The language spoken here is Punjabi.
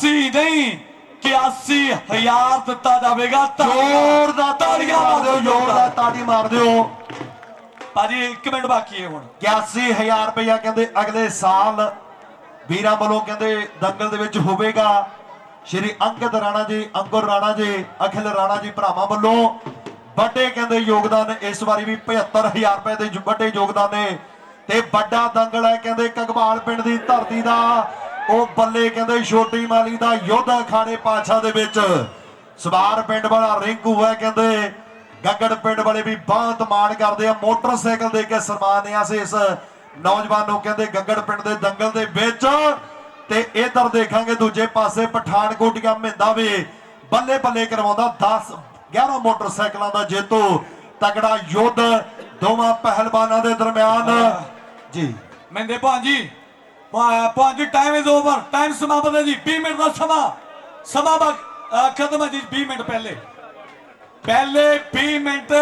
ਸੀ ਨਹੀਂ ਕਿ 80000 ਦਿੱਤਾ ਜਾਵੇਗਾ ਜ਼ੋਰ ਦਾ ਤਾੜੀ ਮਾਰ ਦਿਓ ਜ਼ੋਰ ਦਾ ਤਾੜੀ ਮਾਰ ਦਿਓ। ਭਾਜੀ 1 ਮਿੰਟ ਬਾਕੀ ਹੈ ਹੁਣ। 81000 ਰੁਪਇਆ ਕਹਿੰਦੇ ਅਗਲੇ ਸਾਲ ਵੀਰਾਂ ਵੱਲੋਂ ਕਹਿੰਦੇ ਦੰਗਲ ਦੇ ਵਿੱਚ ਹੋਵੇਗਾ। ਸ਼੍ਰੀ ਅੰਕਿਤ ਰਾਣਾ ਜੀ ਅੰਕੁਰ ਰਾਣਾ ਜੀ ਅਖਿਲ ਰਾਣਾ ਜੀ ਭਰਾਵਾਂ ਵੱਲੋਂ ਵੱਡੇ ਕਹਿੰਦੇ ਯੋਗਦਾਨ ਇਸ ਵਾਰੀ ਵੀ 75000 ਰੁਪਏ ਦੇ ਵੱਡੇ ਯੋਗਦਾਨ ਨੇ। ਤੇ ਵੱਡਾ ਦੰਗਲ ਹੈ ਕਹਿੰਦੇ ਕਗਵਾਲ ਪਿੰਡ ਦੀ ਧਰਤੀ ਦਾ। ਉਹ ਬੱਲੇ ਕਹਿੰਦੇ ਛੋਟੀ ਮਾਲੀ ਦਾ ਯੋਧਾ ਖਾਣੇ ਪਾਛਾ ਦੇ ਵਿੱਚ। ਸਵਾਰ ਪਿੰਡ ਵਾਲਾ ਰਿੰਕੂ ਹੈ ਕਹਿੰਦੇ, ਗੱਗੜ ਪਿੰਡ ਵਾਲੇ ਵੀ ਬਹੁਤ ਮਾਣ ਕਰਦੇ ਆ, ਮੋਟਰਸਾਈਕਲ ਦੇ ਕੇ ਸਨਮਾਨਿਆ ਸੀ ਇਸ ਨੌਜਵਾਨ ਨੂੰ ਕਹਿੰਦੇ ਗੱਗੜ ਪਿੰਡ ਦੇ ਦੰਗਲ ਦੇ ਵਿੱਚ। ਤੇ ਇਧਰ ਦੇਖਾਂਗੇ ਦੂਜੇ ਪਾਸੇ ਪਠਾਨਕੋਟੀਆਂ ਮਹਿੰਦਾ ਵੀ ਬੱਲੇ ਬੱਲੇ ਕਰਵਾਉਂਦਾ 10 11 ਮੋਟਰਸਾਈਕਲਾਂ ਦਾ ਜੇਤੂ ਤਗੜਾ ਯੁੱਧ ਦੋਵਾਂ ਪਹਿਲਵਾਨਾਂ ਦੇ ਦਰਮਿਆਨ। ਜੀ। ਮਹਿੰਦੇ ਭਾਂਜੀ ਭਾਜੀ ਟਾਈਮ ਇਜ਼ ਓਵਰ ਟਾਈਮ ਸਮਾਪਤ ਹੈ ਜੀ। 20 ਮਿੰਟ ਦਾ ਸਮਾਂ। ਸਮਾਂ ਬਾ- ਅ, ਖਤਮ ਹੈ ਜੀ। 20 ਮਿੰਟ ਪਹਿਲੇ। ਪਹਿਲੇ 20 ਮਿੰਟ